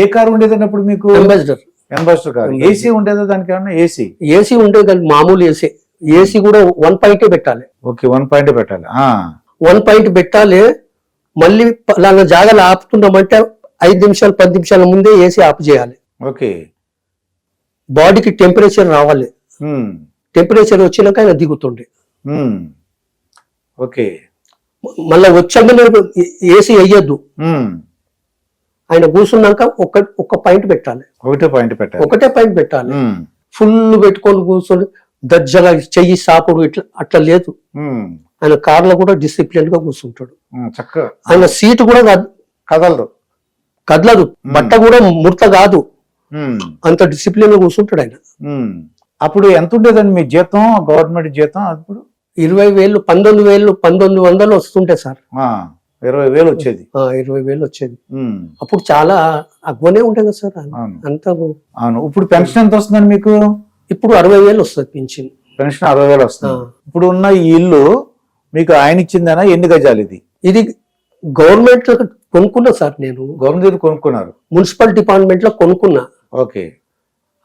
ఏ car ఉండేదండి అప్పుడు మీకు? Ambassador ambassador car. ఏసీ ఉండేదా దానికి ఏమన్నా? ఏసీ ఏసీ ఉండేది కానీ మామూలు ఏసీ ఏసీ కూడా వన్ పాయింట్ పెట్టాలి. ఓకే వన్ పాయింట్ పెట్టాలి. వన్ పాయింట్ పెట్టాలి మళ్ళీ పలానా జాగాలు ఆపుతున్నామంటే ఐదు నిమిషాలు పది నిమిషాల ముందే ఏసీ ఆఫ్ చేయాలి. ఓకే బాడీకి టెంపరేచర్ రావాలి. టెంపరేచర్ వచ్చినాక ఆయన దిగుతుండే. ఓకే మళ్ళీ వచ్చాకనే ఏసీ వేయద్దు ఉమ్, ఆయన కూర్చున్నాక ఒక ఒక పాయింట్ పెట్టాలి. ఒకటే పాయింట్ పెట్టాలి. ఒకటే పాయింట్ పెట్టాలి. ఫుల్ పెట్టుకొని కూర్చొని దర్జాగా చెయ్యి సాపుడు ఇట్లా అట్లా లేదు. ఆయన కార్లో కూడా డిసిప్లిన్గా కూర్చుంటాడు చక్కగా. ఆయన సీట్ కూడా కద్- కదలదు. కదలదు. బట్ట కూడా ముడత కాదు. అంత డిసిప్లిన్గా కూర్చుంటాడు ఆయన. అప్పుడు ఎంత ఉండేదండి మీ జీతం గవర్నమెంట్ జీతం? అప్పుడు ఇరవై వేలు పంతొమ్మిది వేలు పంతొమ్మిది వందలు వస్తుంటాయి సార్. ఇరవై వేలు వచ్చేది. ఇరవై వేలు వచ్చేది. అప్పుడు చాలా అగ్వనే ఉంటాయి కదా సార్? అంత అవును. ఇప్పుడు పెన్షన్ ఎంత వస్తుందండి మీకు? ఇప్పుడు అరవై వేలు వస్తుంది పింఛన్. పెన్షన్ అరవై వేలు వస్తుంది. ఇప్పుడు ఉన్న ఈ ఇల్లు మీకు ఆయన ఇచ్చిందనా? ఎన్ని గజాలు ఇది? ఇది గవర్నమెంట్ కొనుక్కున్నా సార్ నేను. గవర్నమెంట్ దగ్గర కొనుక్కున్నారు. మున్సిపల్ డిపార్ట్మెంట్లో కొనుక్కున్నా. ఓకే.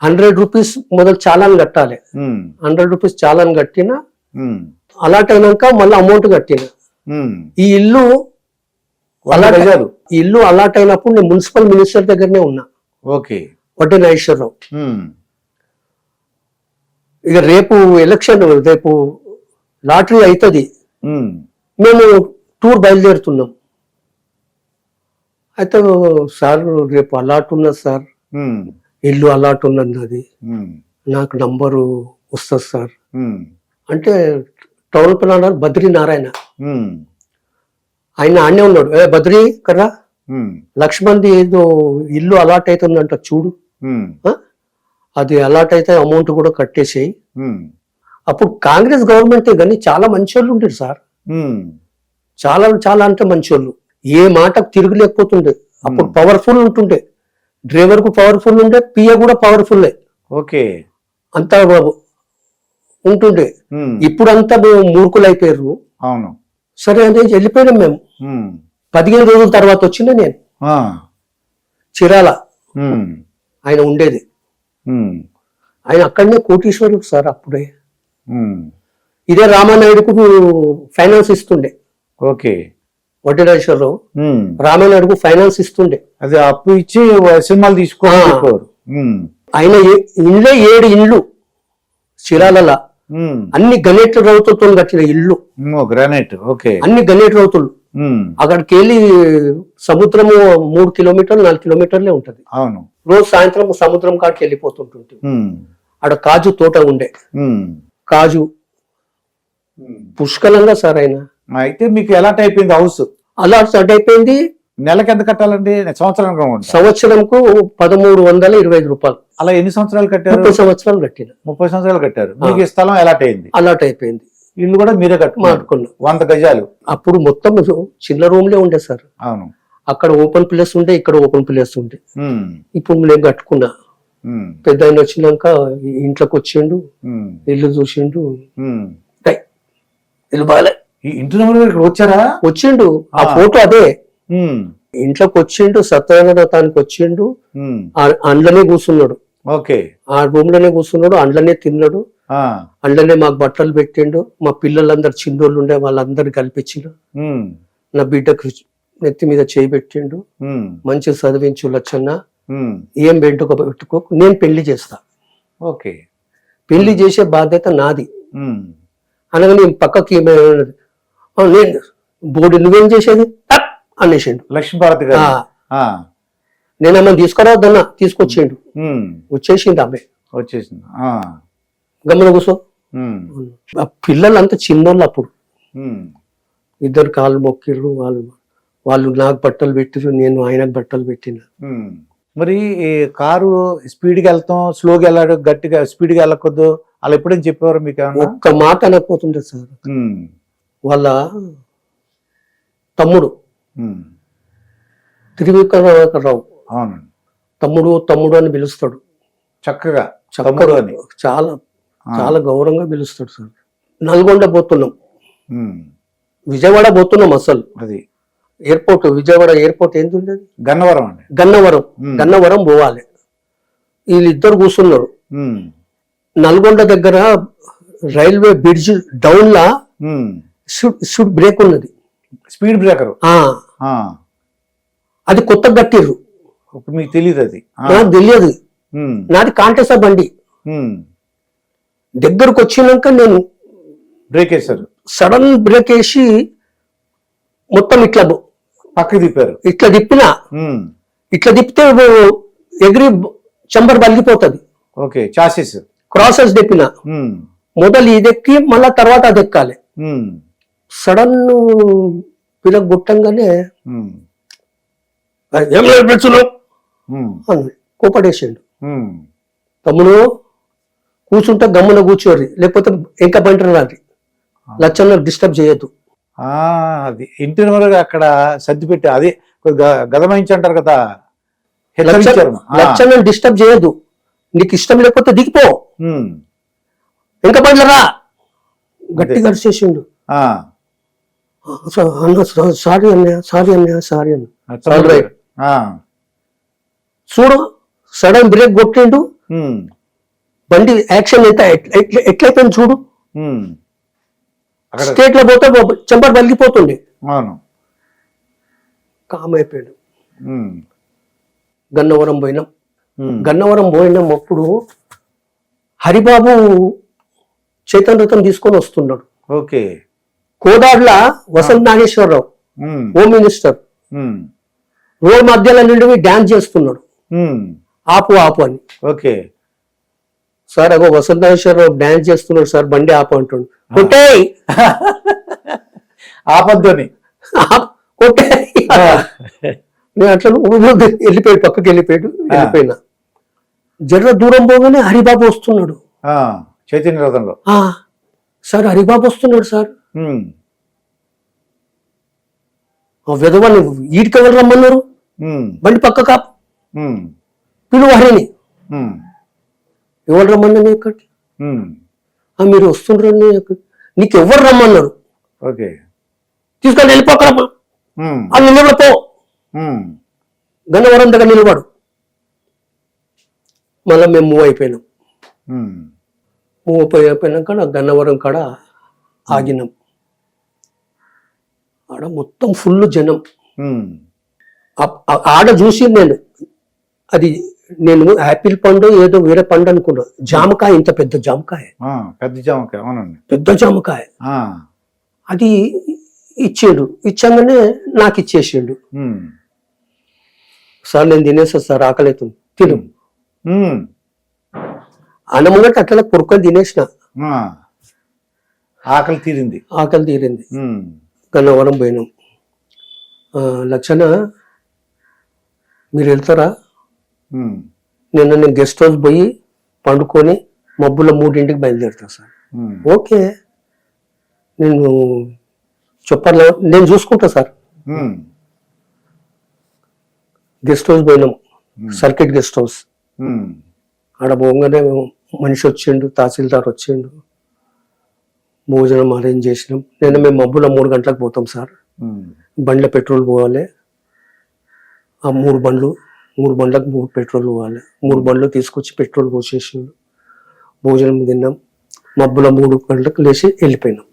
హండ్రెడ్ రూపీస్ మొదలు చాలాన్ కట్టాలి. హండ్రెడ్ రూపీస్ చాలాన్ కట్టిన అలాట్ అయినాక మళ్ళీ అమౌంట్ కట్టిన. ఈ ఇల్లు అలాట్ ఇల్లు అలాట్ అయినప్పుడు నేను మున్సిపల్ మినిస్టర్ దగ్గరనే ఉన్నా. ఓకే. వడ్డే నాగేశ్వరరావు. ఇక రేపు ఎలక్షన్ రేపు లాటరీ అవుతుంది మేము టూర్ బయలుదేరుతున్నాం. అయితే సార్ రేపు అలాట్ ఉన్నది సార్. ఇల్లు అలాట్ ఉన్నది. నాకు నంబరు వస్తుంది సార్. అంటే town planner Badri Narayana um, ఆయన ఆడనే ఉన్నాడు. ఏ బద్రీ కదా లక్ష్మణ్ది ఏదో ఇల్లు అలాట్ అవుతుందంట చూడు? అది అలాట్ అయితే అమౌంట్ కూడా కట్టేసేయి. అప్పుడు కాంగ్రెస్ గవర్నమెంటే కానీ చాలా మంచి వాళ్ళు ఉండేది సార్ చాలా చాలా అంటే మంచి వాళ్ళు ఏ మాటకు తిరగలేకపోతుండే. అప్పుడు పవర్ఫుల్ ఉంటుండే. డ్రైవర్కు పవర్ఫుల్ ఉండే పిఏ కూడా పవర్ఫుల్లే ఓకే. అంతా ఉంటుండే. ఉమ్, ఇప్పుడు అంతా మూర్ఖులు అయిపోయారు అవును. సరే అని వెళ్ళిపోయినాం మేము. పదిహేను రోజుల తర్వాత వచ్చిండే నేను. చిరాల. ఆయన ఉండేది. ఆయన అక్కడనే కోటీశ్వరుడు సార్ అప్పుడే. ఇదే రామానాయుడుకు ఫైనాన్స్ ఇస్తుండే. ఓకే. వడ్డీరాజేశ్వరరావు. రామానాయుడుకు ఫైనాన్స్ ఇస్తుండే. అది అప్పు ఇచ్చి సినిమాలు ఉమ్, ఆయన ఇండ్లే ఏడు ఇండ్లు. చిరాలల. అన్ని గణేట్ రౌతులతో కట్టిన ఇల్లు. Um, granite okay. అన్ని గణేట్ రౌతులు. ఉమ్, అక్కడికి వెళ్ళి సముద్రము మూడు కిలోమీటర్లు నాలుగు కిలోమీటర్లే ఉంటది. అవును. రోజు సాయంత్రం సముద్రం కాడికి వెళ్ళిపోతుంటుంది ఆడ కాజు తోట ఉండే. కాజు. పుష్కలంగా సార్ ఆయన. అయితే మీకు ఎలాంటి అయిపోయింది హౌస్ అలా స్టార్ట్ అయిపోయింది. నెలకి ఎంత కట్టాలండి? సంవత్సరానికి ఉంటా సంవత్సరంకు పదమూడు వందల ఇరవై ఐదు రూపాయలు. అలా ఎన్ని సంవత్సరాలు కట్టారు? ముప్పై సంవత్సరాలు కట్టిన. ముప్పై సంవత్సరాలు కట్టారు. మీకు ఈ స్థలం ఎలాంటి అయింది. అలాట్ అయిపోయింది. ఇల్లు కూడా మీరే మాట్లాడుకున్నాం వంద గజాలు. అప్పుడు మొత్తం చిన్న రూమ్లే ఉండే సార్. అవును. అక్కడ ఓపెన్ ప్లేస్ ఉండే ఇక్కడ ఓపెన్ ప్లేస్ ఉండే. ఇప్పుడు నేను కట్టుకున్నా. పెద్ద ఆయన వచ్చినాక ఇంట్లోకి వచ్చిండు. ఇల్లు చూసిండు. ఉమ్. "టై, ఇల్లు బాగాలే ఇంటి నెంబర్ వచ్చారా? వచ్చిండు. ఆ. ఫోటో అదే. ఇంట్లోకి వచ్చిండు సత్యనారాయణానికి వచ్చిండు. ఉమ్, ఆ అండ్లనే కూర్చున్నాడు. ఓకే. ఆ రూమ్లోనే కూర్చున్నాడు అండ్లనే తిన్నాడు. అండ్లనే మాకు బట్టలు పెట్టిండు. మా పిల్లలందరు చిన్నోళ్ళు ఉండే వాళ్ళందరు కల్పించిండు. నా బిడ్డకు నెత్తి మీద చేయి పెట్టిండు. మంచిగా చదివించు లచ్చన్న. ఏం పెట్టుకో పెట్టుకో నేను పెళ్ళి చేస్తా. ఓకే. పెళ్ళి చేసే బాధ్యత నాది. అనగా నేను పక్కకి ఈమె ఉన్నది. "ఆ, నేను బోర్డు నువ్వేం చేసేది? అనేసిండు. లక్ష్మీభారతి గారు? నేను ఆమె తీసుకురావద్దన్నా తీసుకొచ్చిండు. వచ్చేసింది ఆమె. వచ్చేసింది. ఆ, గమన కూర్చో. ఆ పిల్లలంతా చిన్నోళ్ళు అప్పుడు. ఇద్దరు కాళ్ళు మొక్కిర్రు వాళ్ళు వాళ్ళు నాకు బట్టలు పెట్టిర్రు నేను ఆయనకు బట్టలు పెట్టిన. మరి ఈ కారు స్పీడ్కి వెళ్తాం స్లోగా వెళ్ళాడు గట్టిగా స్పీడ్గా వెళ్ళకూడదు అలా ఎప్పుడైనా చెప్పేవారు మీకు ఒక్క మాట అనకపోతుండే సార్. వాళ్ళ తమ్ముడు త్రివిక్రమరావు అవునండి. తమ్ముడు తమ్ముడు అని పిలుస్తాడు. చక్కగా. చక్కగా అని. చాలా చాలా గౌరవంగా పిలుస్తాడు సార్. నల్గొండ పోతున్నాం. విజయవాడ పోతున్నాం అసలు. అది. ఎయిర్పోర్ట్ విజయవాడ ఎయిర్పోర్ట్ ఏంది ఉండేది? గన్నవరం అండి. గన్నవరం. గన్నవరం పోవాలి. వీళ్ళిద్దరు కూర్చున్నారు. నల్గొండ దగ్గర రైల్వే బ్రిడ్జ్ డౌన్ లా. షుడ్ బ్రేక్ ఉన్నది. Speed breaker. అది కొత్త కట్టిర్రు. మీకు తెలియదు అది. నాకు తెలియదు. నాది కాంటెసా బండి. దగ్గరకు వచ్చినాక నేను బ్రేక్ వేశారు. సడన్ బ్రేక్ వేసి మొత్తం ఇట్లా పక్కకి తిప్పారు. ఇట్లా తిప్పిన ఇట్లా తిప్పితే ఎగిరి చంబర్ బలిగిపోతుంది. ఓకే చాసెస్ క్రాసెస్ తిప్పిన. మొదలు ఇది ఎక్కి మళ్ళా తర్వాత అది ఎక్కాలి. సడన్ పిల్ల గుట్టంగానే ఏం లేదు అని కోపడేసిండు. తమ్ముడు కూర్చుంటే గమ్మున కూర్చోరి లేకపోతే ఇంకా బంటారు రాది లచ్చన్న డిస్టర్బ్ చేయొద్దు. ఆ, అది ఇంటి వరకు అక్కడ సర్ది పెట్టి అది గదమాయించి అంటారు కదా. లచ్చన్న డిస్టర్బ్ చేయొద్దు. నీకు ఇష్టం లేకపోతే దిగిపో. ఇంకా బండ్లరా గట్టిగా అరిచేసిండు అన్న స- సారీ అన్నయ్య సారీ అన్నయ్య సారీ అన్న. All right. ఆ, చూడు సడన్ బ్రేక్ కొట్టిండు. బండి యాక్షన్ ఎంత ఎట్ల- ఎట్లయిపోయింది చూడు. స్టేట్లో పోతే చెంపర్ పలిగిపోతుండే కామ్ అయిపోయాడు గన్నవరం పోయినాం. గన్నవరం పోయినాం అప్పుడు హరిబాబు చైతన్య రథం తీసుకొని వస్తున్నాడు. Okay. కోదాడ్ల Vasanth Nageswararao home minister. Road మధ్యలో నుండి డాన్స్ చేస్తున్నాడు. ఆపు ఆపు అని. ఓకే. సార్ అగో వసంత్ నాగేశ్వరరావు డాన్స్ చేస్తున్నాడు సార్ బండి ఆపు అంటుండు. కొట్టేయ్! ఆపద్దని. ఆప్, కొట్టేయ్! నేను అట్లా వెళ్ళిపోయాడు పక్కకి వెళ్ళిపోయాడు వెళ్ళిపోయినా. జర్ర దూరం పోగానే హరిబాబు వస్తున్నాడు. చైతన్య రథంలో. సార్ హరిబాబు వస్తున్నాడు సార్. ఆ విధవాన్ని ఈడికి ఎవరు రమ్మన్నారు? బండి పక్క కాపు. ఉమ్, పిలువు హరిని ఉమ్, ఎవరు రమ్మన్నారు ఇక్కడ? మీరు వస్తుండ్రని ఎక్కడ- నీకు ఎవరు రమ్మన్నారు? ఓకే. తీసుకొని వెళ్ళిపోకరమ్మా అది నిలబడిపో గన్నవరం దగ్గర నిలబడు మళ్ళీ మేము మూవ్ అయిపోయినాం. మూవ్ అయిపోయి అయిపోయినాక గన్నవరం కాడ ఆగినాం. ఆడ మొత్తం ఫుల్ జనం. ఆడ చూసి నేను. అది నేను యాపిల్ పండు ఏదో వేరే పండు అనుకున్నా. జామకాయ ఇంత పెద్ద జామకాయ. పెద్ద జామకాయ అవునండి. పెద్ద జామకాయ. అది ఇచ్చాడు. ఇచ్చాగానే నాకు ఇచ్చేసిండు. సార్ నేను తినేసా సార్ ఆకలి అవుతుంది తిను. ఉమ్, అన్నమున్నట్టు అట్లా కొరుకొని తినేసిన. ఆకలి తీరింది. ఆకలి తీరింది. గన్నవరం పోయినాం. లక్షణ మీరు వెళ్తారా? నిన్న నేను గెస్ట్ హౌస్ పోయి పండుకొని మబ్బుల మూడింటికి బయలుదేరుతా సార్. ఓకే. నేను చెప్పాలి నేను చూసుకుంటా సార్. గెస్ట్ హౌస్ పోయినాం. Circuit guest house. ఆడ పోగానే మనిషి వచ్చిండు తహసీల్దార్ వచ్చిండు. భోజనం అరేంజ్ చేసినాం. నేను మేము మబ్బుల మూడు గంటలకు పోతాం సార్. బండ్ల పెట్రోల్ పోవాలి. ఆ మూడు బండ్లు మూడు బండ్లకు మూడు పెట్రోల్ పోవాలి. మూడు బండ్లు తీసుకొచ్చి పెట్రోల్ పోసేసిండు భోజనం తిన్నాం. మబ్బుల మూడు గంటలకు లేచి వెళ్ళిపోయినాం.